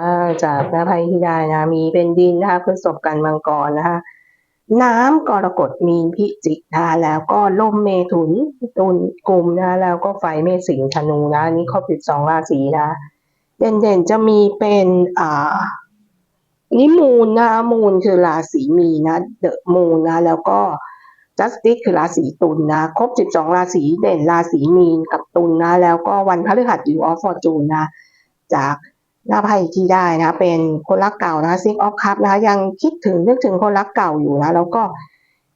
อ่าจากนภัยที่ได้นะมีเป็นดินนะคะพฤษภกันมังกรนะคะน้ำกรกฎมีนพิจิกนะคะแล้วก็ลมเมถุนตุลกลุ่มนะคะแล้วก็ไฟเมษสิงธนูนะนี่ครบสิบสองราศีนะเด่นๆจะมีเป็นอ่านิมูลนะมูลคือราศีมีนนะเดอะมูลนะแล้วก็จัสติสคือราศีตุลนะครบสิบสองราศีเด่นราศีมีนกับตุลนะแล้วก็วันพฤหัสอยู่ออฟฟอร์จูนนะจาก หน้าไพ่ที่ได้นะ เป็นคนรักเก่านะซิกออฟคัพนะคะ ยังคิดถึงนึกถึงคนรักเก่าอยู่นะ แล้วก็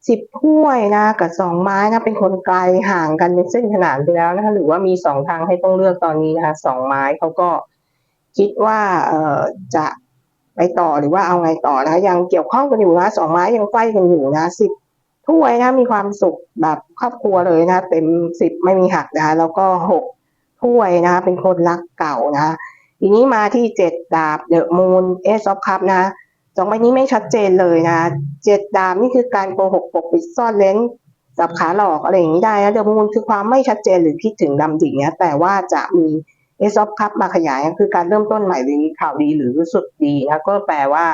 สิบถ้วยนะ กับสองไม้นะ เป็นคนไกลห่างกันเป็นเส้นขนานไปแล้วนะคะ หรือว่ามีสองทางให้ต้องเลือกตอนนี้นะคะสองไม้เขาก็คิดว่าเออจะไปต่อหรือว่าเอาไงต่อนะคะยังเกี่ยวข้องกันอยู่นะสองไม้ยังไฟกันอยู่นะสิบถ้วยนะมีความสุขแบบครอบครัวเลยนะเต็มสิบไม่มีหักนะคะแล้วก็หกถ้วยนะคะเป็นคนรักเก่านะ ทีนี้มาที่เจ็ดดาบเดอะมูนเอสออฟคัพนะสองใบนี้ไม่ชัดเจนเลยนะเจ็ดดาบนี่คือการโกหกปกปิดซ่อนเล้นสับขาหลอกอะไรอย่างนี้ได้นะเดอะมูนคือความไม่ชัดเจนหรือคิดถึงดำดิ่งเนี่ยแต่ว่าจะมีเอสออฟคัพมาขยายคือการเริ่มต้นใหม่หรือข่าวดีหรือสึกดีนะก็แปลว่า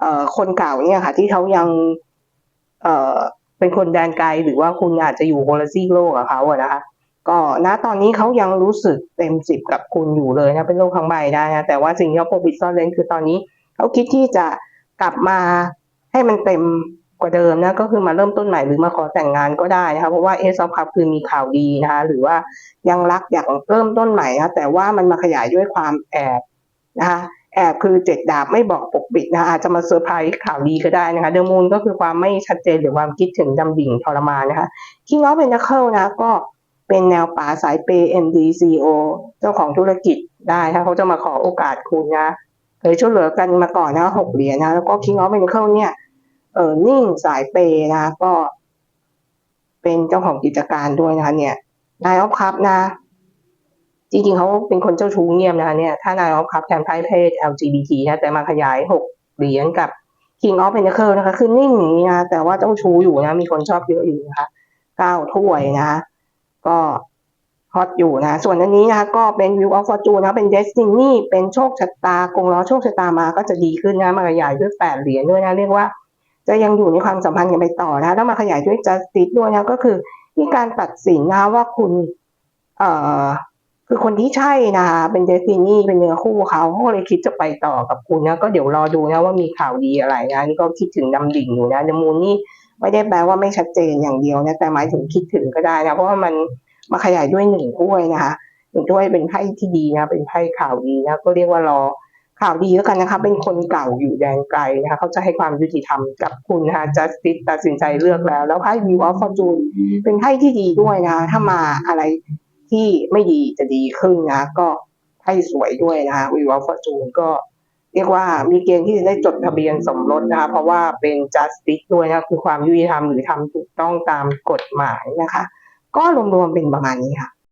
เอ่อคนเก่าเนี่ยค่ะ ที่เขายัง เอ่อเป็นคนแดนไกลหรือว่าคุณอาจจะอยู่โฮลซีกโลกกับเขาอะนะคะ ก็ณตอนนี้เขายังรู้สึกเต็มสิบกับคุณอยู่เลยนะเป็นโรคทั้งใบได้นะแต่ว่าสิ่งที่เขาปกปิดซ่อนเร้นคือตอนนี้เขาคิดที่จะกลับมาให้มันเต็มกว่าเดิมนะก็คือมาเริ่มต้นใหม่หรือมาขอแต่งงานก็ได้นะคะเพราะว่าเอซอฟคัพคือมีข่าวดีนะคะหรือว่ายังรักอยากเริ่มต้นใหม่นะแต่ว่ามันมาขยายด้วยความแอบนะคะแอบคือเจ็ดดาบไม่บอกปกปิดนะคะอาจจะมาเซอร์ไพรส์ข่าวดีก็ได้นะคะเดอะมูนก็คือความไม่ชัดเจนหรือความคิดถึงดำดิ่งทรมานนะคะคิงออฟเป็นนักเข้านะก็ เป็นแนวป่าสายเปย์ MD CEO เจ้าของธุรกิจได้ถ้าเขาจะมาขอโอกาสคุณนะเคยช่วยเหลือกันมาก่อนนะหกเหรียญนะ แล้วก็ King of Pentacles เนี่ยเออนิ่งสายเปย์นะ ก็ เป็นเจ้าของกิจการด้วยนะคะ เนี่ยนายออฟคัพนะ จริงๆเขาเป็นคนเจ้าชู้เงียบนะคะเนี่ย ถ้านายออฟคัพแทนไพ่เพศ LGBT นะแต่มาขยายหกเหรียญกับ King of Pentacles นะคะ คือนิ่งอย่างนี้นะแต่ว่าเจ้าชู้อยู่นะ มีคนชอบเยอะอยู่นะคะเก้าถ้วยนะ ก็ฮอตอยู่นะ ส่วนอันนี้นะคะก็เป็น View of Fortune นะ เป็น Destiny เป็นโชคชะตากงล้อโชคชะตามาก็จะดีขึ้นนะมาขยายด้วยแปดเหรียญด้วยนะ เรียกว่า จะยังอยู่ในความสัมพันธ์กันไปต่อนะ แล้วมาขยายด้วย Justice ด้วยนะ ก็คือมีการตัดสินนะว่าคุณ เอ่อ คือคนที่ใช่นะคะเป็น Destiny เป็นเนื้อคู่เขาเขาเลยคิดจะไปต่อกับคุณนะ ก็เดี๋ยวรอดูนะว่ามีข่าวดีอะไรนะนี่ก็คิดถึงดำดิ่งอยู่นะเดมูนนี่ ไม่ได้แปลว่าไม่ชัดเจนอย่างเดียวนะแต่หมายถึงคิดถึงก็ได้นะเพราะว่ามันมาขยายด้วยหนึ่งถ้วยนะคะหนึ่งถ้วยเป็นไพ่ที่ดีนะเป็นไพ่ข่าวดีนะก็เรียกว่ารอข่าวดีแล้วกันนะคะเป็นคนเก่าอยู่แดนไกลนะคะเขาจะให้ความยุติธรรมกับคุณนะคะ justice ตัดสินใจเลือกแล้ว แล้วไพ่ view of fortune เป็นไพ่ที่ดีด้วยนะคะถ้ามาอะไรที่ไม่ดีจะดีขึ้นนะก็ไพ่สวยด้วยนะคะ view of fortune ก็ เรียกว่ามีเกณฑ์ที่จะได้จดทะเบียนสมรสนะคะเพราะว่าเป็น justice ด้วยนะคือความยุติธรรมหรือทำถูกต้องตามกฎหมายนะคะ ก็รวมๆเป็นประมาณนี้ค่ะ